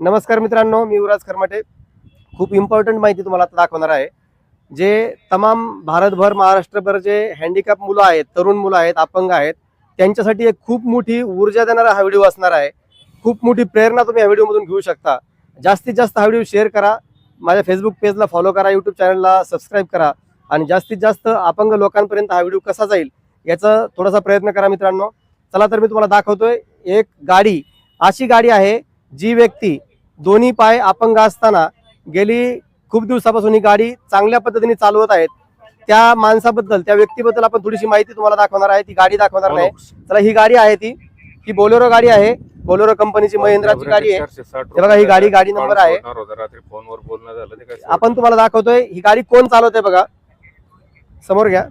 नमस्कार मित्रांनो मी युवराज खरमाटे. खूप इम्पॉर्टंट माहिती तुम्हाला आता दाखवणार आहे. जे तमाम भारतभर महाराष्ट्रभर जे हँडिकॅप मुलं आहेत तरुण मुलं आहेत अपंग आहेत त्यांच्यासाठी एक खूप मोठी ऊर्जा देणारा हा व्हिडिओ असणार आहे. खूप मोठी प्रेरणा तुम्ही ह्या व्हिडिओमधून घेऊ शकता. जास्तीत जास्त हा व्हिडिओ शेअर करा. माझ्या फेसबुक पेजला फॉलो करा यूट्यूब चॅनलला सबस्क्राईब करा. आणि जास्तीत जास्त अपंग लोकांपर्यंत हा व्हिडिओ कसा जाईल याचा थोडासा प्रयत्न करा मित्रांनो. चला तर मी तुम्हाला दाखवतोय एक गाडी अशी गाडी आहे जी व्यक्ती दोन्ही पाय अपंग असताना गेली खूप दिवसापासून ही गाडी चांगल्या पद्धतीने चालवत आहेत. त्या माणसाबद्दल त्या व्यक्तीबद्दल आपण थोडीशी माहिती तुम्हाला दाखवणार आहे ती गाडी दाखवणार नाही. चला ही गाडी आहे ती. ही बोलेरो गाडी आहे. बोलेरो कंपनीची महिंद्राची गाडी आहे. हे बघा, ही गाडी- गाडी नंबर आहे. फोनवर बोलणं झालं आपण तुम्हाला दाखवतोय ही गाडी कोण चालवत आहे बघा. समोर घ्या.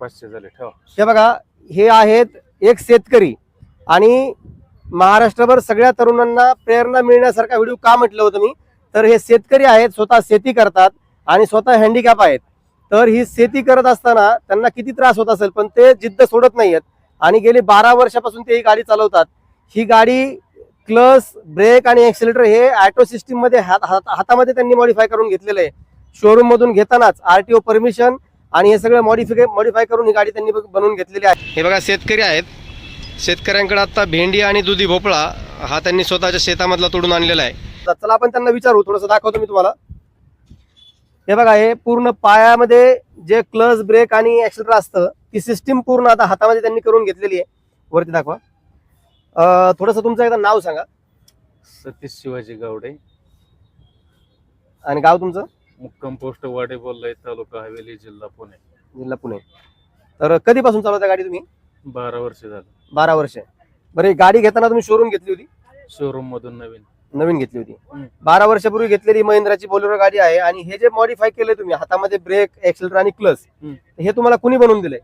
पाचशे झाले ठेवा. हे बघा हे आहेत एक शेतकरी आणि महाराष्ट्रभर सगळ्या तरुणांना प्रेरणा मिळण्यासारखा व्हिडिओ का म्हटलं होतं मी? तर हे शेतकरी आहेत स्वतः शेती करतात आणि स्वतः हँडिकॅप आहेत. तर ही शेती करत असताना त्यांना किती त्रास होत असेल? पण ते जिद्द सोडत नाहीयेत. आणि गेली बारा वर्षापासून ते ही गाडी चालवतात. ही गाडी क्लस ब्रेक आणि एक्सिलेटर हे ॲटो सिस्टीममध्ये हात हातामध्ये त्यांनी मॉडिफाय करून घेतलेलं आहे. शोरूम मधून घेतानाच आरटीओ परमिशन आणि हे सगळं मॉडिफिके मॉडिफाय करून ही गाडी त्यांनी बघ- बनवून घेतलेली आहे. हे बघा शेतकरी आहेत. शेतकऱ्यांकडे आता भेंडी आणि दुधी भोपळा हा त्यांनी स्वतःच्या शेतामधला तोडून आणलेला आहे. तर चला आपण त्यांना विचारू थोडंसं दाखवतो मी तुम्हाला. हे बघा हे पूर्ण पायामध्ये जे क्लच ब्रेक आणि ऍक्सिलेटर असतं ती सिस्टीम पूर्ण आता हातामध्ये त्यांनी करून घेतलेली आहे. वरती दाखवा. थोडंसं तुमचं एकदा नाव सांगा. सतीश शिवाजी गावडे. आणि गाव तुमचं? मुक्काम पोस्ट वाडे बोललाय तालुका हवेली जिल्हा पुणे. जिल्हा पुणे. तर कधीपासून चालवता गाडी तुम्ही? बारा वर्ष झालं. बारा वर्ष. बरं ही गाडी घेताना तुम्ही शोरूम घेतली होती? शोरूम मधून नवीन. नवीन घेतली होती. हम्म. बारा वर्षापूर्वी घेतलेली महिंद्राची बोलेरो गाडी आहे आणि हे जे मॉडिफाय केले तुम्ही हातामध्ये ब्रेक एक्सिलेटर आणि क्लच हम्म. हे तुम्हाला कुणी बनवून दिले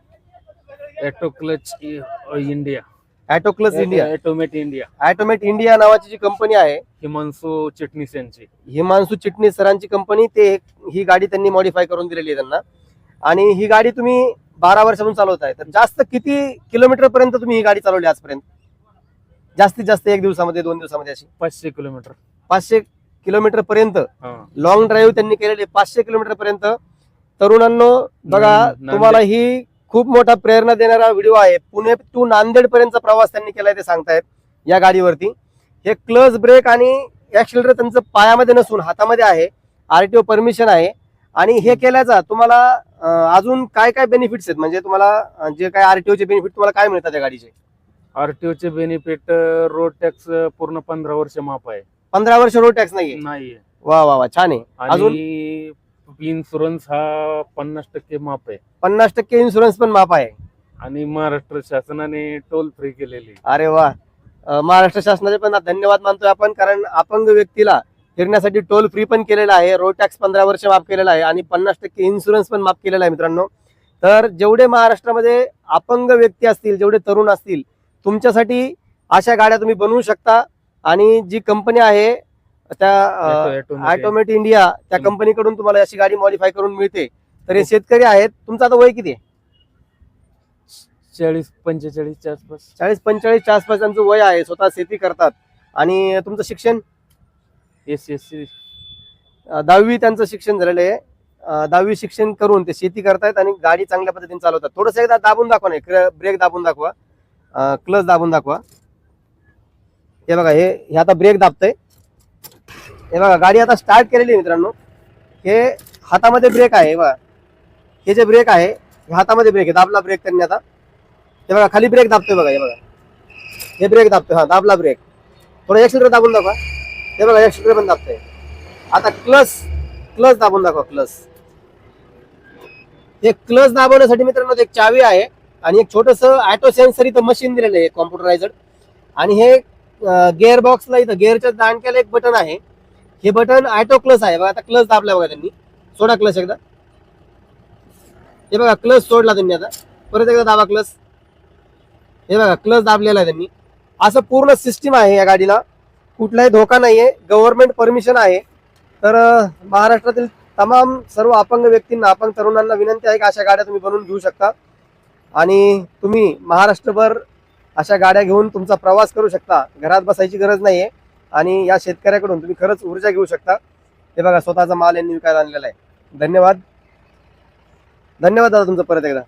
auto clutch India auto clutch India automate India automate India नावाची जी कंपनी आहे हिमांशू चिटणीस यांची. हिमांशू चिटणीस सरांची कंपनी ते ही गाडी त्यांनी मॉडिफाय करून दिलेली आहे त्यांना. आणि ही गाडी तुम्ही बारा वर्षापासून चालवताय तर जास्त किती किलोमीटर पर्यंत तुम्ही ही गाडी चालवली आजपर्यंत? जास्तीत जास्त एक दिवसामध्ये दोन दिवसामध्ये अशी? पाचशे किलोमीटर. पाचशे किलोमीटर पर्यंत. लॉंग ड्राईव्ह त्यांनी केलेली पाचशे किलोमीटर पर्यंत. तरुणांनो बघा तुम्हाला ही खूप मोठा प्रेरणा देणारा व्हिडिओ आहे. पुणे टू नांदेड पर्यंतचा प्रवास त्यांनी केलाय ते सांगतायत या गाडीवरती. हे क्लच ब्रेक आणि ऍक्सिलेटर त्यांचं पायामध्ये नसून हातामध्ये आहे. आरटीओ परमिशन आहे. आणि हे केल्याचा तुम्हाला अजून काय काय बेनिफिट्स आहेत? म्हणजे तुम्हाला जे काय आरटीओचे बेनिफिट तुम्हाला काय मिळतात या गाडीचे? आरटीओ चे बेनिफिट रोड टॅक्स पूर्ण पंधरा वर्ष माफ आहे. पंधरा वर्ष रोड टॅक्स नाहीये? नाहीये. वा वा वा छान आहे. अजून? इन्शुरन्स हा पन्नास टक्के माफ आहे. पन्नास टक्के इन्शुरन्स पण माफ आहे. आणि महाराष्ट्र शासनाने टोल फ्री केलेली अरे वा. महाराष्ट्र शासनाचे पण धन्यवाद मानतोय आपण कारण अपंग व्यक्तीला फिरण्यासाठी टोल फ्री पण केलेला आहे रोड टॅक्स पंधरा वर्ष माफ केलेला आहे आणि पन्नास टक्के इन्शुरन्स पण माफ केलेला आहे मित्रांनो. तर जेवढे महाराष्ट्रामध्ये अपंग व्यक्ती असतील जेवढे तरुण असतील तुमच्यासाठी अशा गाड्या तुम्ही बनवू शकता. आणि जी कंपनी आहे त्या. ऑटोमेट इंडिया त्या. कंपनीकडून तुम्हाला अशी गाडी मॉडिफाय करून मिळते. तर हे शेतकरी आहेत तुमचं आता वय किती आहे? चाळीस पंचेचाळीसच्या आसपास. चाळीस पंचेचाळीसच्या आसपास त्यांचं वय आहे स्वतः शेती करतात. आणि तुमचं शिक्षण? एस एस सी दहावी त्यांचं शिक्षण झालेलं आहे. दहावी शिक्षण करून ते शेती करतायत आणि गाडी चांगल्या पद्धतीने चालवतात. थोडंसं एकदा दाबून दाखवा नाही ब्रेक दाबून दाखवा. क्लच दाबून दाखवा. हे बघा हे हे आता ब्रेक दाबतंय. हे बघा गाडी आता स्टार्ट केलेली आहे मित्रांनो. हे हातामध्ये ब्रेक आहे बघा. हे जे ब्रेक आहे हे हातामध्ये ब्रेक आहे. दाबला ब्रेक त्यांनी आता. हे बघा खाली ब्रेक दाबतोय बघा हे बघा. हे ब्रेक दाबतोय हा दाबला ब्रेक थोडं एक्सिलेटर दाबून दाखवा. हे बघा एक्सिलेटर पण दाबतंय आता क्लच क्लच दाबून दाखवा क्लस हे क्लच दाबवण्यासाठी मित्रांनो एक चावी आहे आणि एक छोटस ऑटो सेन्सर इथं मशीन दिलेलं आहे कॉम्प्युटरायझड आणि हे गिअर बॉक्सला इथं गिअरच्या दांडक्याला एक बटन आहे. हे बटन ऑटो क्लच आहे. बघा आता क्लच दाबला बघा त्यांनी. सोडा क्लच एकदा. हे बघा क्लच सोडला त्यांनी आता. परत एकदा दाबा क्लच हे बघा क्लच दाबलेला आहे त्यांनी. असं पूर्ण सिस्टीम आहे या गाडीला. कुठलाही धोका नाही आहे गव्हर्नमेंट परमिशन आहे. तर महाराष्ट्रातील तमाम सर्व अपंग व्यक्तींना अपंग तरुणांना विनंती आहे की अशा गाड्या तुम्ही बनवून घेऊ शकता. आणि तुम्ही महाराष्ट्रभर अशा गाड्या घेऊन तुमचा प्रवास करू शकता. घरात बसायची गरज नाहीये. आणि या शेतकऱ्याकडून तुम्ही खरंच ऊर्जा घेऊ शकता. हे बघा स्वतःचा माल यांनी विकायला आणलेला आहे. धन्यवाद. धन्यवाद दादा तुमचं परत एकदा.